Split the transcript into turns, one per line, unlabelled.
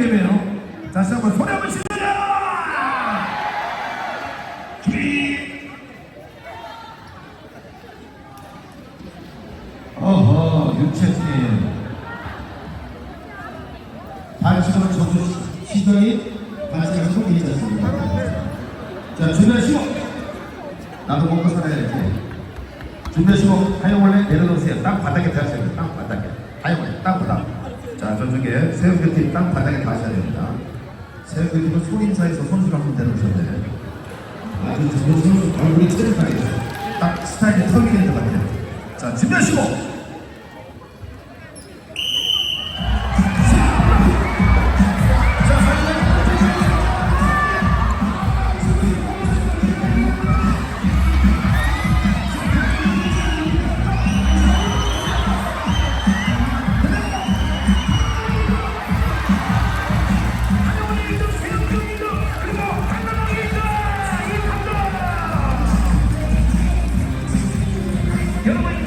게임이에요. 다시 한번 소리 한번 질러요! 기 어허, 유채팀. 반칙으로 시도이 반칙을 속이 있었습니다. 자, 준비하 시고 나도 먹고 살아야지. 준비하시고 하영원에 내려놓으세요. 땅 바닥에 다셔야 돼요. 땅 바닥에. 하영원에 땅 바닥. 자, 저쪽에 새우교팀 땅 바닥에 다셔야 됩니다. 새우교팀은 손인사에서 손수를 한번 내려놓으셨네. 아주 좋은 선수, 얼굴이 체력하게 딱 스타일이 턱이 된것 같아요. 자, 준비하시고 Good